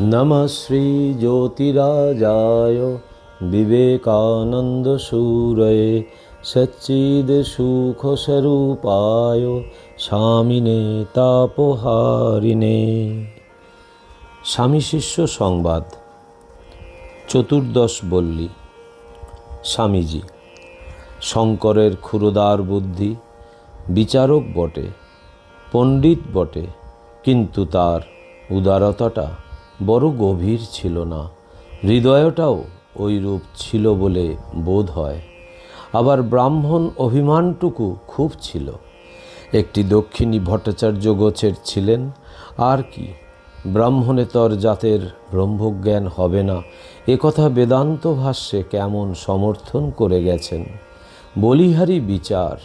নমঃ শ্রীজ্যোতিরাজায় বিবেকানন্দসূরয়ে সচ্চিদসুখস্বরূপায় স্বামিনে তাপহারিণে স্বামী শিষ্য সংবাদ, চতুর্দশ বল্লী। স্বামীজি, শঙ্করের ক্ষুরদার বুদ্ধি, বিচারক বটে, পণ্ডিত বটে, কিন্তু তার উদারতাটা বড় গভীর ছিল না। হৃদয়টাও ওই রূপ ছিল বলে বোধ হয়। আবার ব্রাহ্মণ অভিমানটুকু খুব ছিল। একটি দক্ষিণী ভট্টাচার্য গোছের ছিলেন। আর কি, ব্রাহ্মণেতর জাতের ব্রহ্মজ্ঞান হবে না। একথা বেদান্ত ভাষ্যে কেমন সমর্থন করে গেছেন? বলিহারি বিচার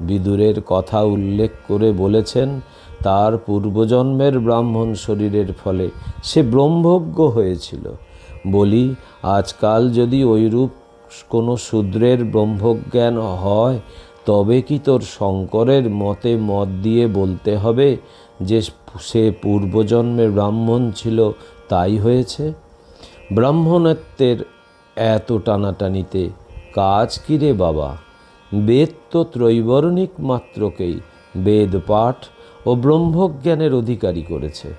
বিদুরের কথা উল্লেখ করে বলেছেন তার পূর্বজন্মের ব্রাহ্মণ শরীরের ফলে সে ব্রহ্মজ্ঞ হয়েছিল। বলি, আজকাল যদি ওইরূপ কোনো শূদ্রের ব্রহ্মজ্ঞান হয়, তবে কি তোর শঙ্করের মতে মত দিয়ে বলতে হবে যে সে পূর্বজন্মে ব্রাহ্মণ ছিল, তাই হয়েছে? ব্রাহ্মণত্বের এত টানাটানিতে কাজ কি রে বাবা? বেদ তো ত্রৈবর্ণিক মাত্রকেই, বেদ পাঠ ও ব্রহ্মজ্ঞানের অধিকারী করেছে।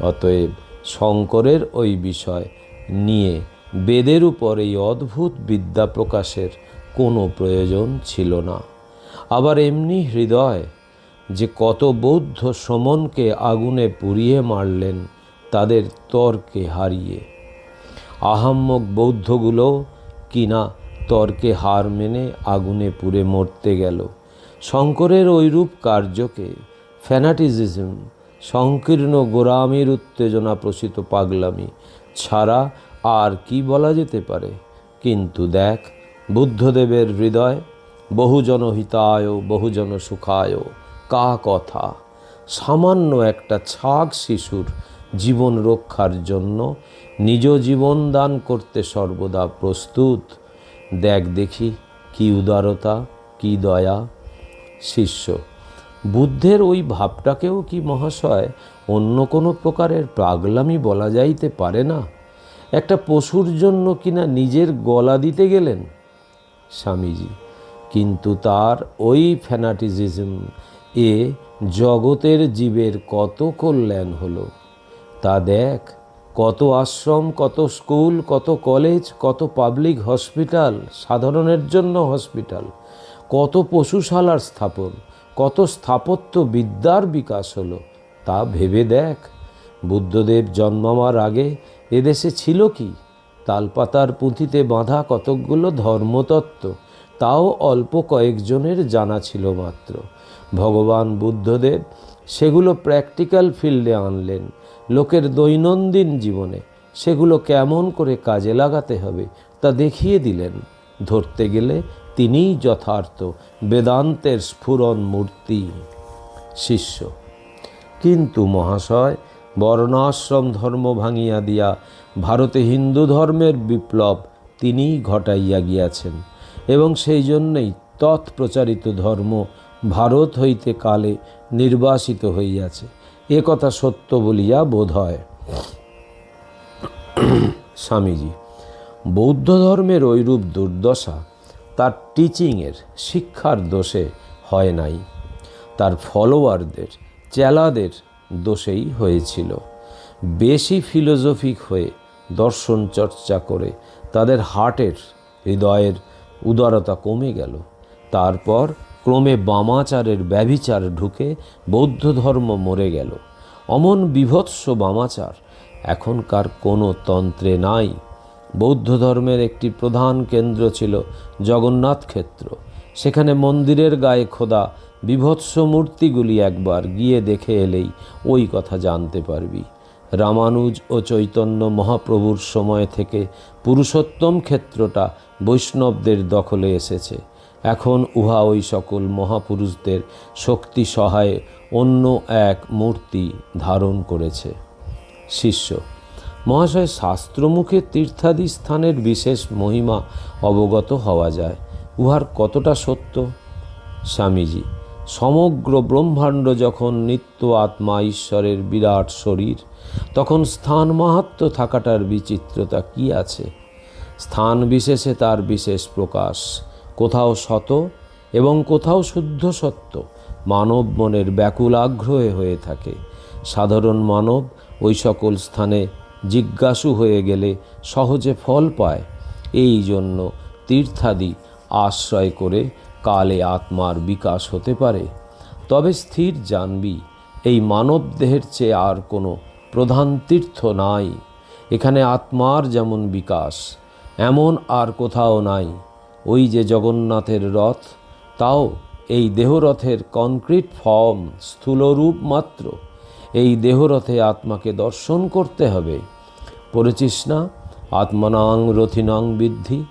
অতএব শঙ্করের ওই বিষয় নিয়ে বেদের উপর এই অদ্ভুত বিদ্যা প্রকাশের কোনো প্রয়োজন ছিল না। আবার এমনি হৃদয় যে কত বৌদ্ধ সমনকে আগুনে পুড়িয়ে মারলেন, তাদের তর্কে হারিয়ে। আহাম্মক বৌদ্ধগুলো কিনা তর্কে হার মেনে আগুনে পুড়ে মরতে গেল। শঙ্করের ওইরূপ কার্যকে ফ্যানাটিজিজম, সংকীর্ণ গোরামির উত্তেজনা প্রসিত পাগলামি ছাড়া আর কি বলা যেতে পারে? কিন্তু দেখ, বুদ্ধদেবের হৃদয় বহুজন হিতায় বহুজন সুখায় কা কথা, সামান্য একটা ছাগ শিশুর জীবন রক্ষার জন্য নিজ জীবন দান করতে সর্বদা প্রস্তুত। দেখ দেখি কি উদারতা, কি দয়া, শিষ্য। বুদ্ধের ওই ভাবটাকেও কি মহাশয় অন্য কোনো প্রকারের পাগলামি বলা যাইতে পারে না? একটা পশুর জন্য কিনা নিজের গলা দিতে গেলেন স্বামীজি, কিন্তু তার ওই ফ্যানাটিজিজম এ জগতের জীবের কত কল্যাণ হলো, তা দেখ, কত আশ্রম, কত স্কুল, কত কলেজ, কত পাবলিক হসপিটাল, সাধারণের জন্য হসপিটাল, কত পশুশালার স্থাপন। কত স্থাপত্য বিদ্যার বিকাশ হলো তা ভেবে দেখ। বুদ্ধদেব জন্মাবার আগে এদেশে ছিল কি? তালপাতার পুঁথিতে বাঁধা কতকগুলো ধর্মতত্ত্ব, তাও অল্প কয়েকজনের জানা ছিল মাত্র। ভগবান বুদ্ধদেব সেগুলো প্র্যাকটিক্যাল ফিল্ডে আনলেন, লোকের দৈনন্দিন জীবনে। সেগুলো কেমন করে কাজে লাগাতে হবে তা দেখিয়ে দিলেন। ধরতে গেলে তিনিই যথার্থ বেদান্তের স্ফুরণ মূর্তি, শিষ্য। কিন্তু মহাশয়, বর্ণাশ্রম ধর্ম ভাঙিয়া দিয়া ভারতে হিন্দু ধর্মের বিপ্লব তিনিই ঘটাইয়া গিয়াছেন এবং সেই জন্যই তৎপ্রচারিত ধর্ম ভারত হইতে কালে নির্বাসিত হইয়াছে। এ কথা সত্য বলিয়া বোধ হয়। স্বামীজি, বৌদ্ধ ধর্মের ঐরূপ দুর্দশা তার টিচিংয়ের শিক্ষার দোষে হয় নাই। তার ফলোয়ারদের চেলাদের দোষেই হয়েছিল। বেশি ফিলোজফিক হয়ে দর্শন চর্চা করে তাদের হার্টের হৃদয়ের উদারতা কমে গেল। তারপর ক্রমে বামাচারের ব্যভিচার ঢুকে বৌদ্ধ ধর্ম মরে গেল। অমন বিভৎস বামাচার এখনকার কোনো তন্ত্রে নাই। বৌদ্ধ ধর্মের একটি প্রধান কেন্দ্র ছিল জগন্নাথ ক্ষেত্র। সেখানে মন্দিরের গায়ে খোদা বিভৎস মূর্তিগুলি একবার গিয়ে দেখে এলেই ওই কথা জানতে পারবি। রামানুজ ও চৈতন্য মহাপ্রভুর সময় থেকে পুরুষোত্তম ক্ষেত্রটা বৈষ্ণবদের দখলে এসেছে। এখন উহা ওই সকল মহাপুরুষদের শক্তি সহায়ে অন্য এক মূর্তি ধারণ করেছে। শিষ্য মহাশয় শাস্ত্রমুখে তীর্থাদি স্থানের বিশেষ মহিমা অবগত হওয়া যায়। উহার কতটা সত্য? স্বামীজি, সমগ্র ব্রহ্মাণ্ড যখন নিত্য আত্মা ঈশ্বরের বিরাট শরীর, তখন স্থান মাহাত্ম থাকাটার বিচিত্রতা কি আছে? স্থান বিশেষে তার বিশেষ প্রকাশ, কোথাও শত এবং কোথাও শুদ্ধ সত্য, মানব মনের ব্যাকুল আগ্রহে হয়ে থাকে। সাধারণ মানব ওই সকল স্থানে জিজ্ঞাসু হয়ে গেলে সহজে ফল পায়। এই জন্য তীর্থাদি আশ্রয় করে কালে আত্মার বিকাশ হতে পারে। তবে স্থির জানবি, এই মানব দেহের চেয়ে আর কোনো প্রধান তীর্থ নাই। এখানে আত্মার যেমন বিকাশ, এমন আর কোথাও নাই। ওই যে জগন্নাথের রথ, তাও এই দেহরথের কনক্রিট ফর্ম স্থূলরূপ মাত্র। এই দেহরথে আত্মাকে দর্শন করতে হবে। না আত্মনাং রথিনাং বৃদ্ধি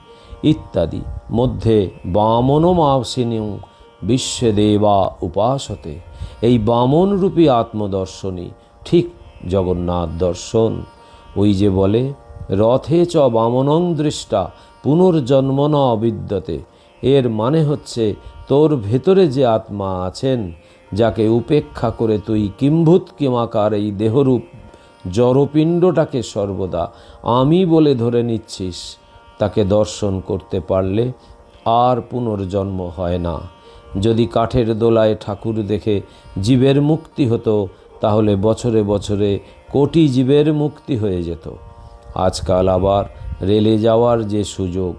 ইত্যাদি। মধ্যে বামনমাসিনীং বিশ্বদেবা উপাসতে। এই বামনরূপী আত্মদর্শনই ঠিক জগন্নাথ দর্শন। ওই যে বলে, রথে চ বামনং দৃষ্টা পুনর্জন্ম ন অবিদ্যতে এর মানে হচ্ছে, তোর ভেতরে যে আত্মা আছেন, যাকে উপেক্ষা করে তুই কিম্ভূত কিমাকার এই দেহরূপ জড়পিণ্ডটাকে সর্বদা আমি বলে ধরে নিচ্ছিস। তাকে দর্শন করতে পারলে আর পুনর্জন্ম হয় না। যদি কাঠের দোলায় ঠাকুর দেখে জীবের মুক্তি হতো, তাহলে বছরে বছরে কোটি জীবের মুক্তি হয়ে যেত। আজকাল আবার রেলে যাওয়ার যে সুযোগ।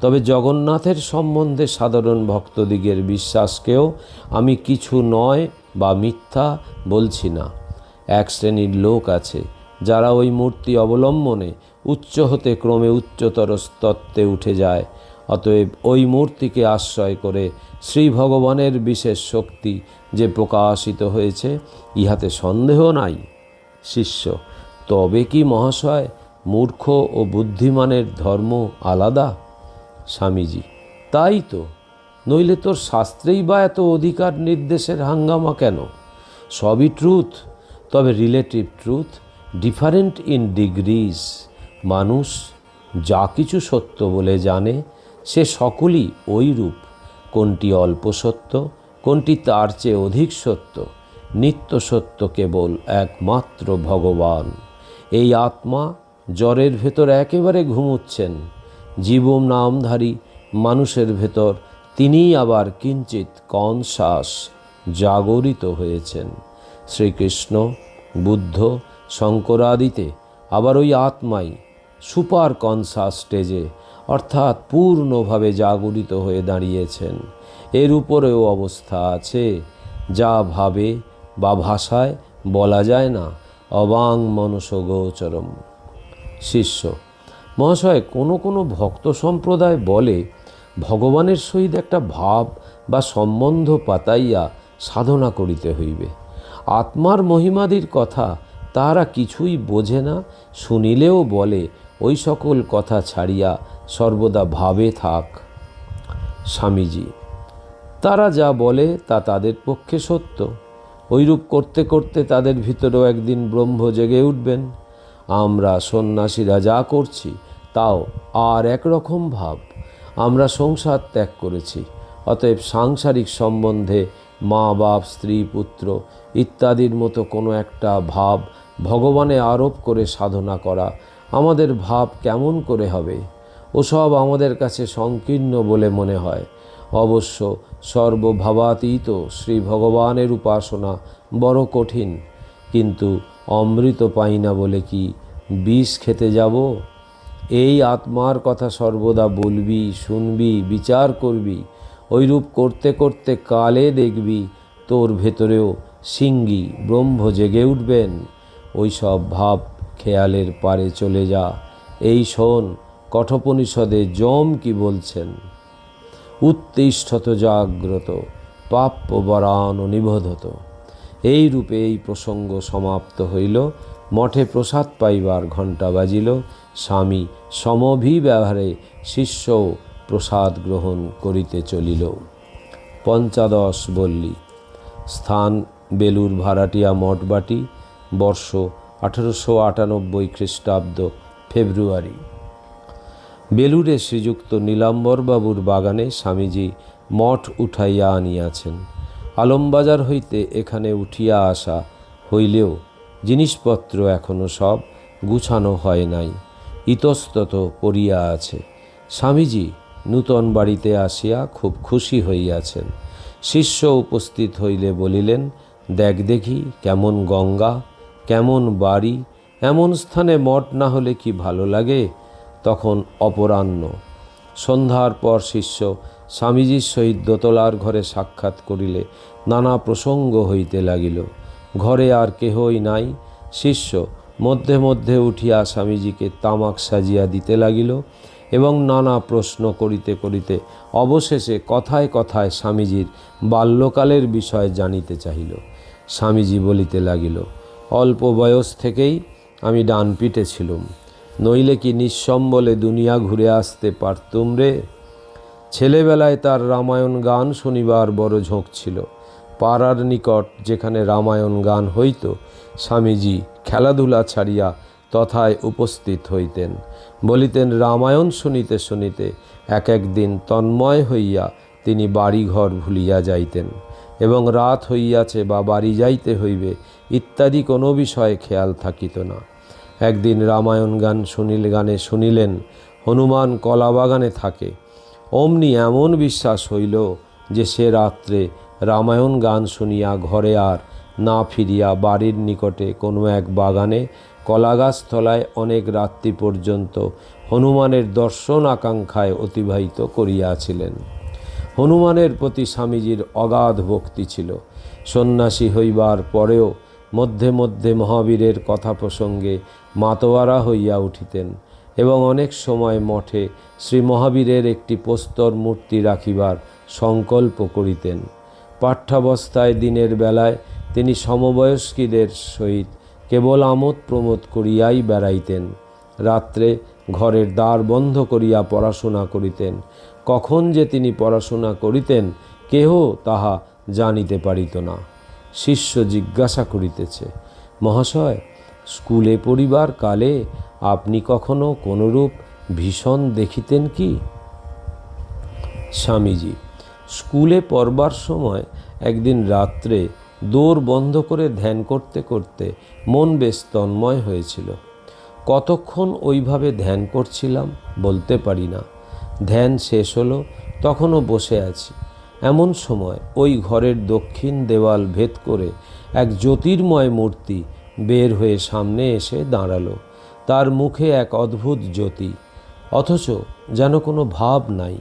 তবে জগন্নাথের সম্বন্ধে সাধারণ ভক্তদিগের বিশ্বাসকেও আমি কিছু নয় বা মিথ্যা বলছি না। এক শ্রেণির লোক আছে, যারা ওই মূর্তি অবলম্বনে উচ্চ হতে ক্রমে উচ্চতর স্তত্ত্বে উঠে যায়। অতএব ওই মূর্তিকে আশ্রয় করে শ্রী ভগবানের বিশেষ শক্তি যে প্রকাশিত হয়েছে, ইহাতে সন্দেহ নাই। শিষ্য, তবে কি মহাশয়, মূর্খ ও বুদ্ধিমানের ধর্ম আলাদা? স্বামীজি, তাই তো। নইলে তোর শাস্ত্রেই বা এত অধিকার নির্দেশের হাঙ্গামা কেন? সবই ট্রুথ তবে relative truth different in degrees মানুষ যা কিছু সত্য বলে জানে, সে সকলই ওই রূপ কোনটি অল্প সত্য, কোনটি তার চেয়ে অধিক সত্য, নিত্য সত্য কেবল একমাত্র ভগবান। এই আত্মা জ্বরের ভেতর একেবারে ঘুমুচ্ছেন, জীবম নামধারী মানুষের ভেতর তিনিই আবার কিঞ্চিত কনশ্বাস জাগরিত হয়েছেন। শ্রীকৃষ্ণ বুদ্ধ শঙ্করাদিতে, আবার ওই আত্মাই সুপার কনসাস স্টেজে, অর্থাৎ পূর্ণভাবে জাগরিত হয়ে দাঁড়িয়েছেন। এর উপরেও অবস্থা আছে, যা ভাবে বা ভাষায় বলা যায় না, অবাং মনস গোচরম। শিষ্য, মহাশয়, কোনো কোনো ভক্ত সম্প্রদায় বলে, ভগবানের সহিত একটা ভাব বা সম্বন্ধ পাতাইয়া সাধনা করিতে হইবে। আত্মার মহিমাদির কথা তাহারা কিছুই বোঝে না, শুনিলেও বলে, ওই সকল কথা ছাড়িয়া সর্বদা ভাবে থাক। স্বামীজি, তারা যা বলে তা তাদের পক্ষে সত্য। ওইরূপ করতে করতে তাদের ভিতরেও একদিন ব্রহ্ম জেগে উঠবেন। আমরা সন্ন্যাসীরা যা করছি, তাও আর একরকম ভাব। আমরা সংসার ত্যাগ করেছি, অতএব সাংসারিক সম্বন্ধে মা, বাপ, স্ত্রী, পুত্র ইত্যাদির মতো কোনো একটা ভাব ভগবানে আরোপ করে সাধনা করা। আমাদের ভাব কেমন করে হবে? ওসব আমাদের কাছে সংকীর্ণ বলে মনে হয়। অবশ্য সর্বভাবাতীত শ্রী ভগবানের উপাসনা বড় কঠিন। কিন্তু অমৃত পাই না বলে কি বিষ খেতে যাব? এই আত্মার কথা সর্বদা বলবি, শুনবি, বিচার করবি। ওইরূপ করতে করতে কালে দেখবি তোর ভেতরেও সিঙ্গি ব্রহ্ম জেগে উঠবেন ওই সব ভাব খেয়ালের পারে চলে যা। এই শোন কঠোপনিষদে যম কি বলছেন? উত্তিষ্ঠত জাগ্রত পাপ্য বরান নিবোধত। এই রূপে এই প্রসঙ্গ সমাপ্ত হইল। মঠে প্রসাদ পাইবার ঘণ্টা বাজিল। স্বামী সমভিব্যবহারে শিষ্য প্রসাদ গ্রহণ করিতে চলিল। পঞ্চাদশ বল্লী। স্থান বেলুর ভাড়াটিয়া মঠবাটি বর্ষ আঠেরোশো আটানব্বই খ্রিস্টাব্দ ফেব্রুয়ারি। বেলুরে শ্রীযুক্ত নীলাম্বরবাবুর বাগানে স্বামীজি মঠ উঠাইয়া আনিয়াছেন। আলমবাজার হইতে এখানে উঠিয়া আসা হইলেও জিনিসপত্র এখনও সব গুছানো হয় নাই, ইতস্তত পড়িয়া আছে। স্বামীজি নূতন বাড়িতে আসিয়া খুব খুশি হইয়াছেন। শিষ্য উপস্থিত হইলে বলিলেন দেখ দেখি কেমন গঙ্গা, কেমন বাড়ি, এমন স্থানে মঠ না হলে কি ভালো লাগে? তখন অপরাহ্ন। সন্ধ্যার পর শিষ্য স্বামীজির সহিত দোতলার ঘরে সাক্ষাৎ করিলে নানা প্রসঙ্গ হইতে লাগিল। ঘরে আর কেহই নাই। শিষ্য মধ্যে মধ্যে উঠিয়া স্বামীজিকে তামাক সাজিয়া দিতে লাগিল এবং নানা প্রশ্ন করিতে করিতে অবশেষে কথায় কথায় স্বামীজির বাল্যকালের বিষয় জানিতে চাহিল। স্বামীজি বলিতে লাগিল, অল্প বয়স থেকেই আমি ডান পিঠে ছিলুম, নইলে কি নিঃসম্বলে দুনিয়া ঘুরে আসতে পারতুম রে? ছেলেবেলায় তার রামায়ণ গান শনিবার বড় ঝোঁক ছিল। পাড়ার নিকট যেখানে রামায়ণ গান হইত, স্বামীজি খেলাধুলা ছাড়িয়া তথায় উপস্থিত হইতেন। বলিতেন, রামায়ণ শুনিতে শুনিতে এক একদিন তন্ময় হইয়া তিনি বাড়িঘর ভুলিয়া যাইতেন। এবং রাত হইয়াছে বা বাড়ি যাইতে হইবে, ইত্যাদি কোনো বিষয়ে খেয়াল থাকিত না। একদিন রামায়ণ গান শুনিল গানে শুনিলেন, হনুমান কলাবাগানে থাকে। অমনি এমন বিশ্বাস হইল যে সে রাত্রে রামায়ণ গান শুনিয়া ঘরে আর না ফিরিয়া বাড়ির নিকটে কোনো এক বাগানে কলাগাছ তলায় অনেক রাত্রি পর্যন্ত হনুমানের দর্শন আকাঙ্ক্ষায় অতিবাহিত করিয়াছিলেন। হনুমানের প্রতি স্বামীজির অগাধ ভক্তি ছিল। সন্ন্যাসী হইবার পরেও মধ্যে মধ্যে মহাবীরের কথা প্রসঙ্গে মাতোয়ারা হইয়া উঠিতেন এবং অনেক সময় মঠে শ্রী মহাবীরের একটি প্রস্তর মূর্তি রাখিবার সংকল্প করিতেন। পাঠ্যাবস্থায় দিনের বেলায় তিনি সমবয়স্কীদের সহিত কেবল আমোদ প্রমোদ করিয়াই বেড়াইতেন। রাত্রে ঘরের দ্বার বন্ধ করিয়া পড়াশোনা করিতেন। কখন যে তিনি পড়াশোনা করিতেন, কেহ তাহা জানিতে পারিত না। শিষ্য জিজ্ঞাসা করিতেছে, মহাশয়, স্কুলে পড়িবার কালে আপনি কখনো কোনরূপ ভীষণ দেখিতেন কি? স্বামীজি, স্কুলে পড়বার সময় একদিন রাত্রে দৌড় বন্ধ করে ধ্যান করতে করতে মন বেশ তন্ময় হয়েছিল। কতক্ষণ ওইভাবে ধ্যান করছিলাম বলতে পারি না। ধ্যান শেষ হলো, তখনও বসে আছি। এমন সময় ওই ঘরের দক্ষিণ দেওয়াল ভেদ করে এক জ্যোতির্ময় মূর্তি বের হয়ে সামনে এসে দাঁড়াল। তার মুখে এক অদ্ভুত জ্যোতি, অথচ যেন কোনো ভাব নাই।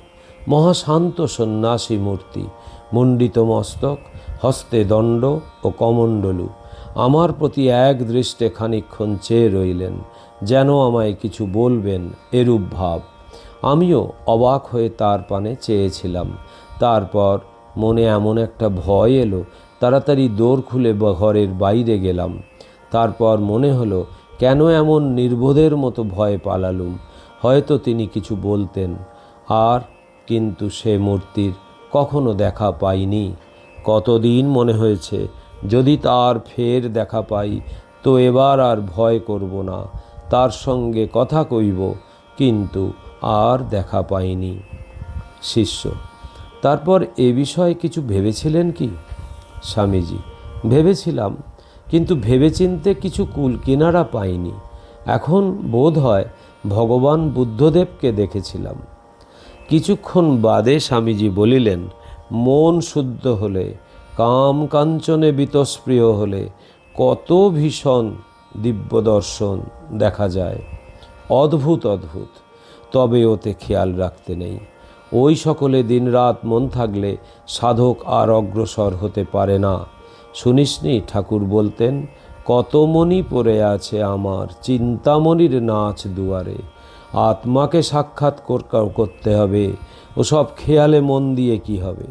মহাশান্ত সন্ন্যাসী মূর্তি, মণ্ডিত মস্তক, হস্তে দণ্ড ও কমণ্ডলু, আমার প্রতি এক দৃষ্টে খানিক্ষণ চেয়ে রইলেন, যেন আমায় কিছু বলবেন, এরূপ ভাব। আমিও অবাক হয়ে তার পানে চেয়েছিলাম। তারপর মনে এমন একটা ভয় এলো, তাড়াতাড়ি দোর খুলে ঘরের বাইরে গেলাম। তারপর মনে হলো, কেন এমন নির্বোধের মতো ভয় পালালুম? হয়তো তিনি কিছু বলতেন। আর কিন্তু সে মূর্তির কখনো দেখা পাইনি। কতদিন মনে হয়েছে, যদি তার ফের দেখা পাই, তো এবার আর ভয় করব না। তার সঙ্গে কথা কইব, কিন্তু আর দেখা পাইনি। শিষ্য, তারপর এ বিষয়ে কিছু ভেবেছিলেন কি? স্বামীজি, ভেবেছিলাম, কিন্তু ভেবেচিন্তে কিছু কুল কিনারা পাইনি। এখন বোধ হয় ভগবান বুদ্ধদেবকে দেখেছিলাম। কিছুক্ষণ বাদে স্বামীজি বলিলেন, মন শুদ্ধ হলে, কাম কাঞ্চনে বিতস্প্রিয় হলে কত ভীষণ দিব্য দর্শন দেখা যায়। অদ্ভুত অদ্ভুত। তবে ওতে খেয়াল রাখতে নেই। ওই সকলে দিনরাত মন থাকলে সাধক আর অগ্রসর হতে পারে না। শুনিসনি ঠাকুর বলতেন, কত মনি পড়ে আছে আমার, চিন্তামণির নাচ দুয়ারে। আত্মাকে সাক্ষাৎ করতে হবে। ওসব খেয়ালে মন দিয়ে কি হবে?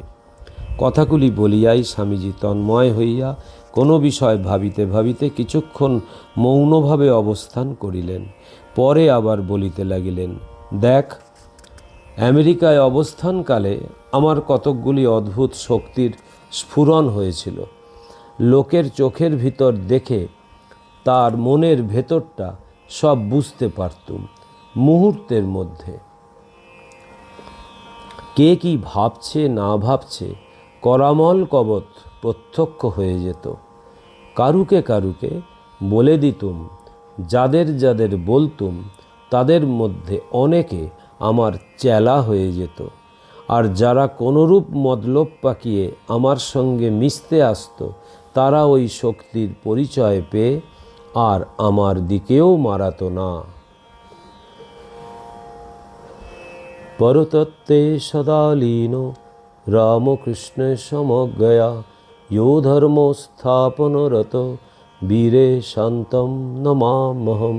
কথাগুলি বলিয়াই স্বামীজি তন্ময় হইয়া কোনো বিষয় ভাবিতে ভাবিতে কিছুক্ষণ মৌনভাবে অবস্থান করিলেন। পরে আবার বলিতে লাগিলেন দেখ, আমেরিকায় অবস্থানকালে আমার কতকগুলি অদ্ভুত শক্তির স্ফুরণ হয়েছিল। লোকের চোখের ভিতর দেখে তার মনের ভেতরটা সব বুঝতে পারতুম মুহূর্তের মধ্যে। কে কি ভাবছে, না ভাবছে, করামল কবত প্রত্যক্ষ হয়ে যেত। কারুকে কারুকে বলে দিতুম, যাদের যাদের বলতুম তাদের মধ্যে অনেকে আমার চেলা হয়ে যেত। আর যারা কোনোরূপ মতলব পাকিয়ে আমার সঙ্গে মিশতে আসত, তারা ওই শক্তির পরিচয় পেয়ে আর আমার দিকেও মারাত না। পরতত্ত্বে সদালীন রামকৃষ্ণ সমগয়া ইো ধর্ম স্থাপনরত বীরে শান্তম নমামহম।